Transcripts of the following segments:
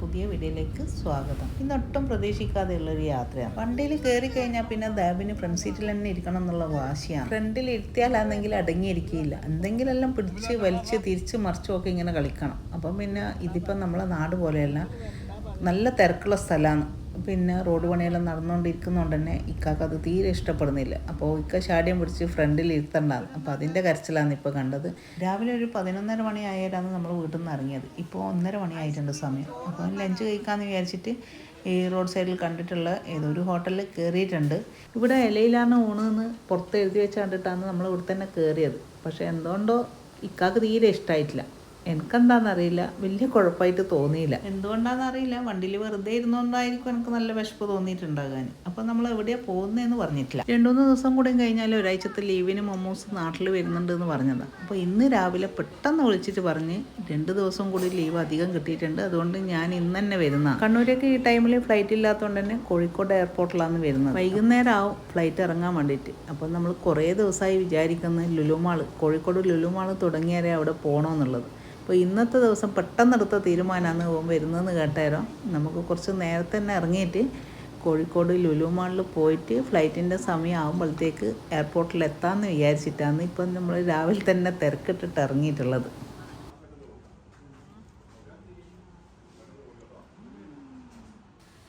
പുതിയ വീഡിയോയിലേക്ക് സ്വാഗതം. ഇന്നൊട്ടും പ്രതീക്ഷിക്കാതെയുള്ളൊരു യാത്രയാണ്. വണ്ടിയിൽ കയറി കഴിഞ്ഞാൽ പിന്നെ ദാബിന് ഫ്രണ്ട് സീറ്റിൽ തന്നെ ഇരിക്കണം എന്നുള്ള വാശിയാണ്. ഫ്രണ്ടിൽ ഇരുത്തിയാലാണെങ്കിൽ അടങ്ങിയിരിക്കില്ല എന്തെങ്കിലും പിടിച്ച് വലിച്ച് തിരിച്ച് മറിച്ചുമൊക്കെ ഇങ്ങനെ കളിക്കണം. അപ്പം പിന്നെ ഇതിപ്പം നമ്മളെ നാട് പോലെയല്ല. നല്ല തിരക്കുള്ള സ്ഥലമാണ്. പിന്നെ റോഡ് പണിയെല്ലാം നടന്നുകൊണ്ടിരിക്കുന്നതുകൊണ്ട് തന്നെ ഇക്കാക്ക് അത് തീരെ ഇഷ്ടപ്പെടുന്നില്ല. അപ്പോൾ ഇക്ക ശാഠ്യം പിടിച്ച് ഫ്രണ്ടിൽ ഇരുത്തണ്ടാന്ന്. അപ്പോൾ അതിന്റെ കരച്ചിലാണ് ഇപ്പോൾ കണ്ടത്. രാവിലെ ഒരു പതിനൊന്നര മണി ആയാലാണ് നമ്മൾ വീട്ടിൽ നിന്ന് ഇറങ്ങിയത്. ഇപ്പോൾ ഒന്നര മണി ആയിട്ടുണ്ട് സമയം. അപ്പോൾ ലഞ്ച് കഴിക്കാമെന്ന് വിചാരിച്ചിട്ട് ഈ റോഡ് സൈഡിൽ കണ്ടിട്ടുള്ള ഏതോ ഒരു ഹോട്ടലിൽ കയറിയിട്ടുണ്ട് ഇവിടെ ഇലയിലാണ് ഊണെന്ന് പുറത്ത് എഴുതി വെച്ച് കണ്ടിട്ടാണ് നമ്മൾ ഇവിടെ തന്നെ കയറിയത് പക്ഷേ എന്തുകൊണ്ടോ ഇക്കാക്ക് തീരെ ഇഷ്ടമായിട്ടില്ല എനിക്കെന്താണെന്നറിയില്ല വലിയ കുഴപ്പമായിട്ട് തോന്നിയില്ല. എന്തുകൊണ്ടാണെന്ന് അറിയില്ല വണ്ടിയിൽ വെറുതെ ഇരുന്നുകൊണ്ടായിരിക്കും എനിക്ക് നല്ല വിശപ്പ് തോന്നിയിട്ടുണ്ടാകാൻ. അപ്പോൾ നമ്മൾ എവിടെയാണ് പോകുന്നതെന്ന് പറഞ്ഞിട്ടില്ല. രണ്ടു മൂന്ന് ദിവസം കൂടി കഴിഞ്ഞാൽ ഒരാഴ്ചത്തെ ലീവിന് മൊമോസ് നാട്ടിൽ വരുന്നുണ്ട് എന്ന് പറഞ്ഞതാണ് അപ്പോൾ ഇന്ന് രാവിലെ പെട്ടെന്ന് വിളിച്ചിട്ട് പറഞ്ഞ് രണ്ട് ദിവസം കൂടി ലീവ് അധികം കിട്ടിയിട്ടുണ്ട്. അതുകൊണ്ട് ഞാൻ ഇന്ന് തന്നെ വരുന്ന. കണ്ണൂരൊക്കെ ഈ ടൈമിൽ ഫ്ലൈറ്റ് ഇല്ലാത്തതുകൊണ്ട് തന്നെ കോഴിക്കോട് എയർപോർട്ടിലാണ് വരുന്നത്. വൈകുന്നേരം ആവും ഫ്ലൈറ്റ് ഇറങ്ങാൻ വേണ്ടിയിട്ട്. അപ്പോൾ നമ്മൾ കുറേ ദിവസമായി വിചാരിക്കുന്ന ലുലുമാൾ കോഴിക്കോട് ലുലുമാൾ തുടങ്ങിയാലേ അവിടെ പോകണമെന്നുള്ളത് അപ്പോൾ ഇന്നത്തെ ദിവസം പെട്ടെന്നെടുത്ത തീരുമാനമാണ് വരുന്നതെന്ന് കേട്ടാരോ? നമുക്ക് കുറച്ച് നേരത്തെ തന്നെ ഇറങ്ങിയിട്ട് കോഴിക്കോട് ലുലു മാളിൽ പോയിട്ട് ഫ്ലൈറ്റിന്റെ സമയം ആകുമ്പോഴത്തേക്ക് എയർപോർട്ടിൽ എത്താമെന്ന് വിചാരിച്ചിട്ടാണ് ഇപ്പം നമ്മൾ രാവിലെ തന്നെ തിരക്കിട്ടിട്ട് ഇറങ്ങിയിട്ടുള്ളത്.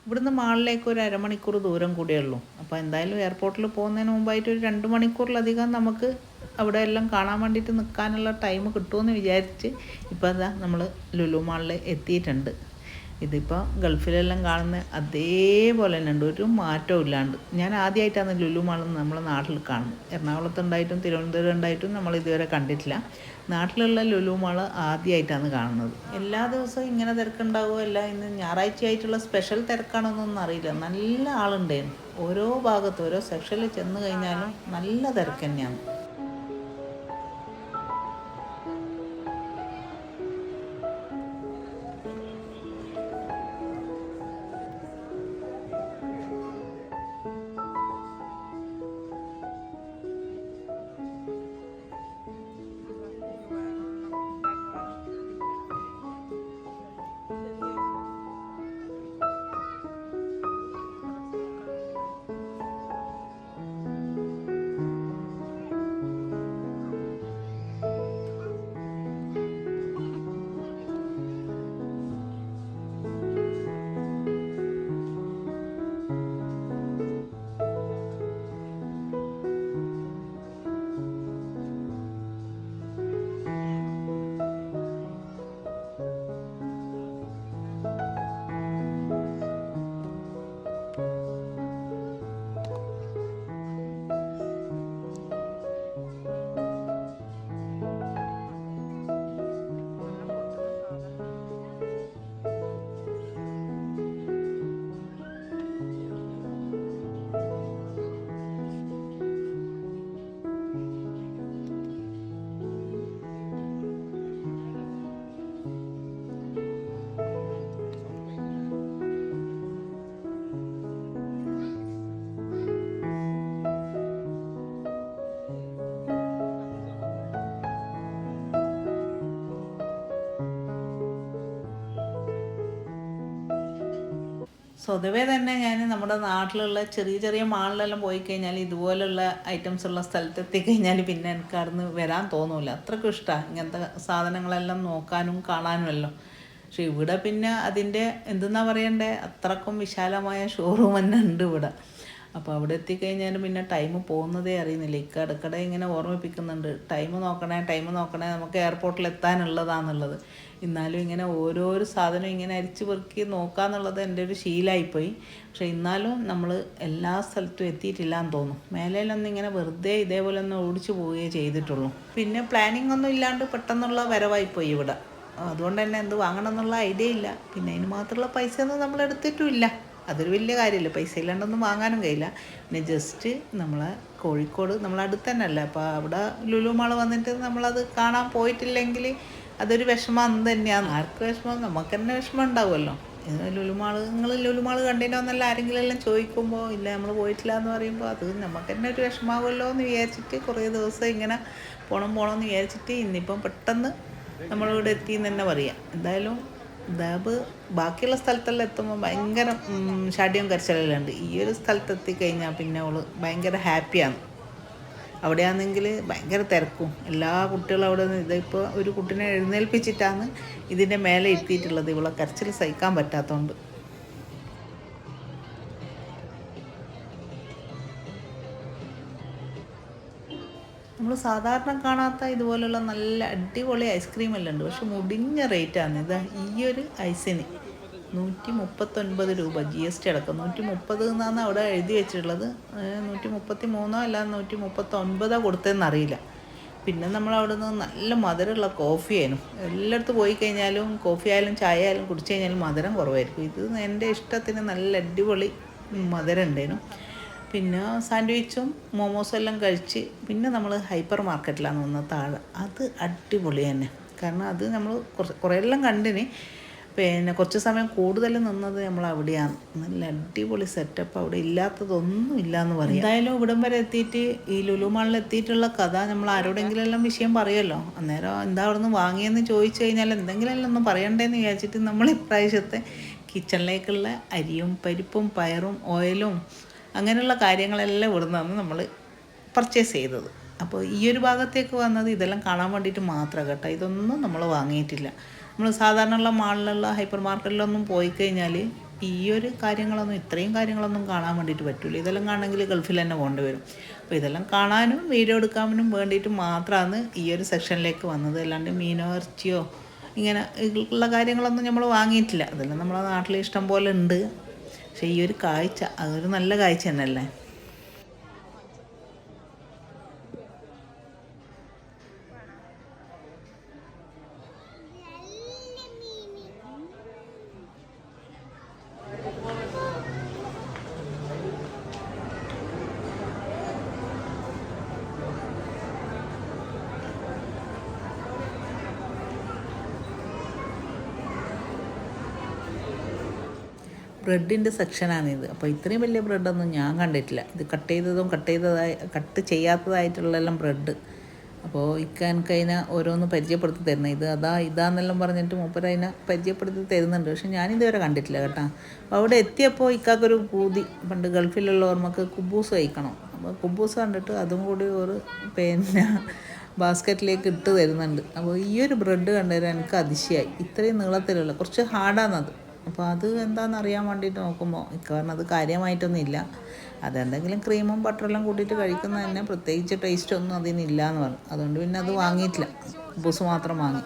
ഇവിടുന്ന് മാളിലേക്ക് ഒരു അരമണിക്കൂർ ദൂരം കൂടിയേ ഉള്ളൂ. അപ്പോൾ എന്തായാലും എയർപോർട്ടിൽ പോകുന്നതിന് മുമ്പായിട്ട് ഒരു രണ്ട് മണിക്കൂറിലധികം നമുക്ക് അവിടെ എല്ലാം കാണാൻ വേണ്ടിയിട്ട് നിൽക്കാനുള്ള ടൈം കിട്ടുമെന്ന് വിചാരിച്ച് ഇപ്പോൾ അതാ നമ്മൾ ലുലു മാളിൽ എത്തിയിട്ടുണ്ട്. ഇതിപ്പോൾ ഗൾഫിലെല്ലാം കാണുന്ന അതേപോലെ തന്നെ ഉണ്ട്. ഒരു മാറ്റവും ഇല്ലാണ്ട്. ഞാൻ ആദ്യമായിട്ടാണ് ലുലു മാൾ നമ്മളെ നാട്ടിൽ കാണുന്നത്. എറണാകുളത്ത് ഉണ്ടായിട്ടും തിരുവനന്തപുരം ഉണ്ടായിട്ടും നമ്മൾ ഇതുവരെ കണ്ടിട്ടില്ല. നാട്ടിലുള്ള ലുലു മാൾ ആദ്യമായിട്ടാണ് കാണുന്നത്. എല്ലാ ദിവസവും ഇങ്ങനെ തിരക്കുണ്ടാവുമോ? അല്ല ഇന്ന് ഞായറാഴ്ച ആയിട്ടുള്ള സ്പെഷ്യൽ തിരക്കാണോന്നൊന്നും അറിയില്ല. നല്ല ആളുണ്ടായിരുന്നു. ഓരോ ഭാഗത്ത് ഓരോ സെക്ഷനിൽ ചെന്ന് കഴിഞ്ഞാലും നല്ല തിരക്ക് തന്നെയാണ്. സ്വതവേ തന്നെ ഞാൻ നമ്മുടെ നാട്ടിലുള്ള ചെറിയ ചെറിയ മാളിലെല്ലാം പോയി കഴിഞ്ഞാൽ ഇതുപോലുള്ള ഐറ്റംസ് ഉള്ള സ്ഥലത്ത് എത്തിക്കഴിഞ്ഞാൽ പിന്നെ എനിക്ക് അവിടുന്ന് വരാൻ തോന്നൂല. അത്രയ്ക്കും ഇഷ്ടമാണ് ഇങ്ങനത്തെ സാധനങ്ങളെല്ലാം നോക്കാനും കാണാനും എല്ലാം. പക്ഷെ ഇവിടെ പിന്നെ അതിന്റെ എന്തെന്നാ പറയണ്ടേ? അത്രക്കും വിശാലമായ ഷോറൂം തന്നെ ഉണ്ട് ഇവിടെ. അപ്പോൾ അവിടെ എത്തിക്കഴിഞ്ഞാൽ പിന്നെ ടൈം പോകുന്നതേ അറിയുന്നില്ല. ഇക്ക ഇടയ്ക്കിടെ ഇങ്ങനെ ഓർമ്മിപ്പിക്കുന്നുണ്ട്. ടൈം നോക്കണേ ടൈം നോക്കണേ നമുക്ക് എയർപോർട്ടിൽ എത്താനുള്ളതാണെന്നുള്ളത് എന്നാലും ഇങ്ങനെ ഓരോരോ സാധനം ഇങ്ങനെ അരിച്ചു പെറുക്കി നോക്കാന്നുള്ളത് എന്റെ ഒരു ശീലമായിപ്പോയി പക്ഷേ എന്നാലും നമ്മൾ എല്ലാ സ്ഥലത്തും എത്തിയിട്ടില്ല എന്ന് തോന്നും. മേലയിലൊന്നും ഇങ്ങനെ വെറുതെ ഇതേപോലെ ഒന്ന് ഓടിച്ചു പോവുകയേ ചെയ്തിട്ടുള്ളൂ. പിന്നെ പ്ലാനിങ് ഒന്നും ഇല്ലാണ്ട് പെട്ടെന്നുള്ള വരവായിപ്പോയി ഇവിടെ. അതുകൊണ്ട് തന്നെ എന്ത് വാങ്ങണം എന്നുള്ള ഐഡിയ ഇല്ല. പിന്നെ അതിന് മാത്രമുള്ള പൈസ ഒന്നും നമ്മൾ എടുത്തിട്ടുമില്ല അതൊരു വലിയ കാര്യമില്ല. പൈസ ഇല്ലാണ്ടൊന്നും വാങ്ങാനും കഴിയില്ല. പിന്നെ ജസ്റ്റ് നമ്മൾ കോഴിക്കോട് നമ്മളടുത്ത് തന്നെ അല്ല അപ്പോൾ അവിടെ ലുലു മാൾ വന്നിട്ട് നമ്മളത് കാണാൻ പോയിട്ടില്ലെങ്കിൽ അതൊരു വിഷമം തന്നെയാണ് ആർക്ക് വിഷമം? നമുക്ക് തന്നെ വിഷമം ഉണ്ടാവുമല്ലോ. ലുലുമാൾ നിങ്ങൾ ലുലുമാൾ കണ്ടിട്ട് എന്നല്ല ആരെങ്കിലും എല്ലാം ചോദിക്കുമ്പോൾ ഇല്ല നമ്മൾ പോയിട്ടില്ല എന്ന് പറയുമ്പോൾ അത് നമുക്ക് തന്നെ ഒരു വിഷമാവുമല്ലോ എന്ന് വിചാരിച്ചിട്ട് കുറേ ദിവസം ഇങ്ങനെ പോണം പോണം എന്ന് വിചാരിച്ചിട്ട് ഇന്നിപ്പം പെട്ടെന്ന് നമ്മളിവിടെ എത്തി എന്ന് തന്നെ പറയാം. എന്തായാലും ദാബ് ബാക്കിയുള്ള സ്ഥലത്തെല്ലാം എത്തുമ്പോൾ ഭയങ്കര ഉം, ഷാഡിയും കരച്ചിലെല്ലാം ഈ ഒരു സ്ഥലത്ത് എത്തിക്കഴിഞ്ഞാൽ പിന്നെ അവൾ ഭയങ്കര ഹാപ്പിയാണ്. അവിടെയാണെങ്കിൽ ഭയങ്കര തിരക്കും. എല്ലാ കുട്ടികളും അവിടെ നിന്ന് ഇതിപ്പോൾ ഒരു കുട്ടീനെ എഴുന്നേൽപ്പിച്ചിട്ടാണ് ഇതിന്റെ മേലെ ഇരുത്തിയിട്ടുള്ളത് ഇവളെ കരച്ചിൽ സഹിക്കാൻ പറ്റാത്തതുകൊണ്ട് നമ്മൾ സാധാരണ കാണാത്ത ഇതുപോലുള്ള നല്ല അടിപൊളി ഐസ്ക്രീം എല്ലാം ഉണ്ട്. പക്ഷെ മുടിഞ്ഞ റേറ്റാണ് ഇതാ ഈ ഒരു ഐസിന് നൂറ്റി മുപ്പത്തൊൻപത് രൂപ ജി എസ് ടി അടക്കം. നൂറ്റി മുപ്പത് എന്നാണ് അവിടെ എഴുതി വെച്ചിട്ടുള്ളത്. നൂറ്റി മുപ്പത്തി മൂന്നോ അല്ല നൂറ്റി മുപ്പത്തൊൻപതോ കൊടുത്തതെന്ന് അറിയില്ല. പിന്നെ നമ്മൾ അവിടെ നിന്ന് നല്ല മധുരമുള്ള കോഫി ആയിരുന്നു. എല്ലായിടത്തും പോയി കഴിഞ്ഞാലും കോഫി ആയാലും ചായ ആയാലും കുടിച്ചു കഴിഞ്ഞാലും മധുരം കുറവായിരിക്കും. ഇത് എന്റെ ഇഷ്ടത്തിന് നല്ല അടിപൊളി മധുരം ഉണ്ടായിരുന്നു. പിന്നെ സാൻഡ്വിച്ചും മോമോസും എല്ലാം കഴിച്ച് പിന്നെ നമ്മൾ ഹൈപ്പർ മാർക്കറ്റിലാണ് വന്നത് താഴെ. അത് അടിപൊളി തന്നെ. കാരണം അത് നമ്മൾ കുറച്ച് കുറേ എല്ലാം കണ്ടിന്. പിന്നെ കുറച്ച് സമയം കൂടുതൽ നിന്നത് നമ്മൾ അവിടെയാണ്. നല്ല അടിപൊളി സെറ്റപ്പ് അവിടെ ഇല്ലാത്തതൊന്നും ഇല്ല എന്ന് പറയും. എന്തായാലും ഇവിടം വരെ എത്തിയിട്ട് ഈ ലുലു മാളിൽ എത്തിയിട്ടുള്ള കഥ നമ്മൾ ആരോടെങ്കിലും എല്ലാം വിഷയം പറയുമല്ലോ. അന്നേരം എന്താ അവിടെ നിന്ന് വാങ്ങിയെന്ന് ചോദിച്ചു കഴിഞ്ഞാൽ എന്തെങ്കിലും എല്ലാം ഒന്ന് പറയണ്ടേന്ന് വിചാരിച്ചിട്ട് നമ്മൾ ഇപ്രാവശ്യത്തെ കിച്ചണിലേക്കുള്ള അരിയും പരിപ്പും പയറും ഓയിലും അങ്ങനെയുള്ള കാര്യങ്ങളെല്ലാം ഇവിടെ നിന്നാണ് നമ്മൾ പർച്ചേസ് ചെയ്തത്. അപ്പോൾ ഈ ഒരു ഭാഗത്തേക്ക് വന്നത് ഇതെല്ലാം കാണാൻ വേണ്ടിയിട്ട് മാത്രമാണ് കേട്ടോ. ഇതൊന്നും നമ്മൾ വാങ്ങിയിട്ടില്ല. നമ്മൾ സാധാരണയുള്ള മാളിലുള്ള ഹൈപ്പർ മാർക്കറ്റിലൊന്നും പോയി കഴിഞ്ഞാൽ ഈ ഒരു കാര്യങ്ങളൊന്നും ഇത്രയും കാര്യങ്ങളൊന്നും കാണാൻ വേണ്ടിയിട്ട് പറ്റില്ല ഇതെല്ലാം കാണണമെങ്കിൽ ഗൾഫിൽ തന്നെ പോകേണ്ടി അപ്പോൾ ഇതെല്ലാം കാണാനും വീഡിയോ എടുക്കാനും വേണ്ടിയിട്ട് മാത്രമാണ് ഈ ഒരു സെക്ഷനിലേക്ക് വന്നത്. അല്ലാണ്ട് മീനോ ഇറച്ചിയോ ഇങ്ങനെ ഉള്ള കാര്യങ്ങളൊന്നും നമ്മൾ വാങ്ങിയിട്ടില്ല. അതെല്ലാം നമ്മളെ നാട്ടിൽ ഇഷ്ടം പോലെ ഉണ്ട്. പക്ഷേ ഈ ഒരു കാഴ്ച അതൊരു നല്ല കാഴ്ച തന്നെയല്ലേ? ബ്രെഡിന്റെ സെക്ഷനാണിത് അപ്പോൾ ഇത്രയും വലിയ ബ്രെഡൊന്നും ഞാൻ കണ്ടിട്ടില്ല. ഇത് കട്ട് ചെയ്തതും കട്ട് ചെയ്തതായി കട്ട് ചെയ്യാത്തതായിട്ടുള്ളതെല്ലാം ബ്രെഡ്. അപ്പോൾ ഇക്ക എനിക്ക് അതിനെ ഓരോന്ന് പരിചയപ്പെടുത്തി തരുന്നത് ഇത് അതാ ഇതാന്നെല്ലാം പറഞ്ഞിട്ട് മൂപ്പര് അതിനെ പരിചയപ്പെടുത്തി തരുന്നുണ്ട്. പക്ഷെ ഞാനിതുവരെ കണ്ടിട്ടില്ല കേട്ടോ. അപ്പോൾ അവിടെ എത്തിയപ്പോൾ ഇക്കാക്കൊരു പൂതി. പണ്ട് ഗൾഫിലുള്ള ഓർമ്മക്ക് കുബൂസ് കഴിക്കണം. അപ്പോൾ കുബൂസ് കണ്ടിട്ട് അതും കൂടി ഒരു പിന്നെ ബാസ്ക്കറ്റിലേക്ക് ഇട്ട് തരുന്നുണ്ട്. അപ്പോൾ ഈ ഒരു ബ്രെഡ് കണ്ടുതരാൻ എനിക്ക് അതിശയായി. ഇത്രയും നീളത്തിലുള്ള കുറച്ച് ഹാർഡാണത്. അപ്പോൾ അത് എന്താണെന്ന് അറിയാൻ വേണ്ടിയിട്ട് നോക്കുമ്പോൾ കാരണം അത് കാര്യമായിട്ടൊന്നും ഇല്ല അതെന്തെങ്കിലും ക്രീമും ബട്ടറെല്ലാം കൂട്ടിയിട്ട് കഴിക്കുന്നത് തന്നെ പ്രത്യേകിച്ച് ടേസ്റ്റ് ഒന്നും അതിനില്ല എന്ന് പറഞ്ഞു. അതുകൊണ്ട് പിന്നെ അത് വാങ്ങിയിട്ടില്ല. ബുസ് മാത്രം വാങ്ങി.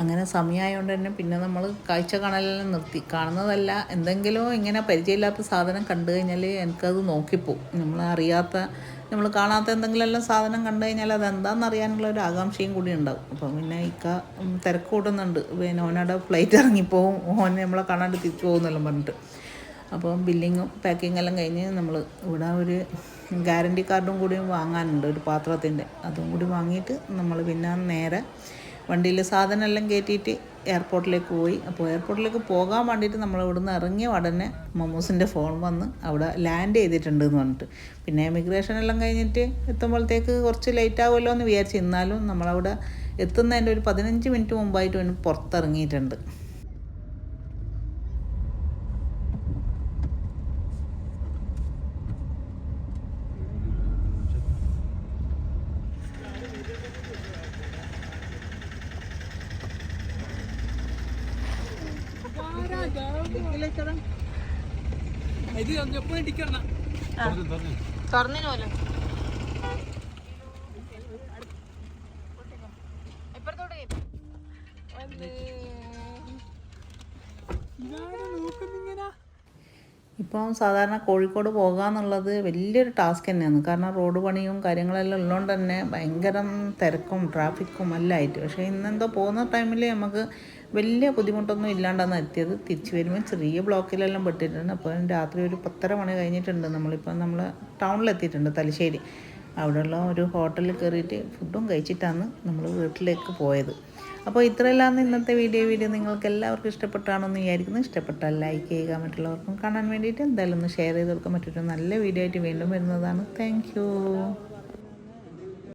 അങ്ങനെ സമയമായതുകൊണ്ട് തന്നെ പിന്നെ നമ്മൾ കാഴ്ച കാണലെല്ലാം നിർത്തി. കാണുന്നതല്ല എന്തെങ്കിലും ഇങ്ങനെ പരിചയമില്ലാത്ത സാധനം കണ്ടു കഴിഞ്ഞാൽ എനിക്കത് നോക്കിപ്പോവും. നമ്മൾ അറിയാത്ത നമ്മൾ കാണാത്ത എന്തെങ്കിലും എല്ലാം സാധനം കണ്ടു കഴിഞ്ഞാൽ അതെന്താണെന്ന് അറിയാനുള്ള ഒരു ആകാംക്ഷയും കൂടി ഉണ്ടാവും. അപ്പം പിന്നെ ഇക്ക തിരക്ക് കൂട്ടുന്നുണ്ട്. പിന്നെ ഓനോടെ ഫ്ലൈറ്റ് ഇറങ്ങിപ്പോവും ഓൻ നമ്മളെ കാണാണ്ട് തിരിച്ചു പോകുന്നെല്ലാം പറഞ്ഞിട്ട്. അപ്പോൾ ബില്ലിങ്ങും പാക്കിങ്ങും എല്ലാം കഴിഞ്ഞ് നമ്മൾ ഇവിടെ ഒരു ഗ്യാരണ്ടി കാർഡും കൂടി വാങ്ങാനുണ്ട് ഒരു പാത്രത്തിന്റെ. അതും കൂടി വാങ്ങിയിട്ട് നമ്മൾ പിന്നെ നേരെ വണ്ടിയിൽ സാധനം എല്ലാം കയറ്റിയിട്ട് എയർപോർട്ടിലേക്ക് പോയി. അപ്പോൾ എയർപോർട്ടിലേക്ക് പോകാൻ വേണ്ടിയിട്ട് നമ്മൾ ഇവിടുന്ന് ഇറങ്ങിയ ഉടനെ മമ്മൂസിന്റെ ഫോൺ വന്ന് അവിടെ ലാൻഡ് ചെയ്തിട്ടുണ്ട് എന്ന് പറഞ്ഞിട്ട്. പിന്നെ എമിഗ്രേഷൻ എല്ലാം കഴിഞ്ഞിട്ട് എത്തുമ്പോഴത്തേക്ക് കുറച്ച് ലേറ്റ് ആവുമല്ലോ എന്ന് വിചാരിച്ചു എന്നാലും നമ്മളവിടെ എത്തുന്നതിന്റെ ഒരു പതിനഞ്ച് മിനിറ്റ് മുമ്പായിട്ട് പുറത്തിറങ്ങിയിട്ടുണ്ട്. ഇപ്പം സാധാരണ കോഴിക്കോട് പോകാന്നുള്ളത് വലിയൊരു ടാസ്ക് തന്നെയാണ്. കാരണം റോഡ് പണിയും കാര്യങ്ങളെല്ലാം ഉള്ളതുകൊണ്ട് തന്നെ ഭയങ്കര തിരക്കും ട്രാഫിക്കും എല്ലാം ആയിട്ട്. പക്ഷേ ഇന്നെന്തോ പോകുന്ന ടൈമിൽ നമുക്ക് വലിയ ബുദ്ധിമുട്ടൊന്നും ഇല്ലാണ്ടാണ് എത്തിയത്. തിരിച്ചു വരുമ്പോൾ ചെറിയ ബ്ലോക്കിലെല്ലാം പെട്ടിട്ടുണ്ട്. അപ്പോൾ രാത്രി ഒരു പത്തര മണി കഴിഞ്ഞിട്ടുണ്ട് നമ്മളിപ്പോൾ നമ്മൾ ടൗണിലെത്തിയിട്ടുണ്ട് തലശ്ശേരി. അവിടെയുള്ള ഒരു ഹോട്ടലിൽ കയറിയിട്ട് ഫുഡും കഴിച്ചിട്ടാണ് നമ്മൾ വീട്ടിലേക്ക് പോയത്. അപ്പോൾ ഇത്രയെല്ലാം ഇന്നത്തെ വീഡിയോ. വീഡിയോ നിങ്ങൾക്ക് എല്ലാവർക്കും ഇഷ്ടപ്പെട്ടാണെന്ന് വിചാരിക്കുന്നു. ഇഷ്ടപ്പെട്ടാൽ ലൈക്ക് ചെയ്യുക മറ്റുള്ളവർക്കും കാണാൻ വേണ്ടിയിട്ട് എന്തായാലും ഒന്ന് ഷെയർ ചെയ്ത് കൊടുക്കാൻ മറ്റൊരു നല്ല വീഡിയോ ആയിട്ട് വീണ്ടും വരുന്നതാണ്. താങ്ക്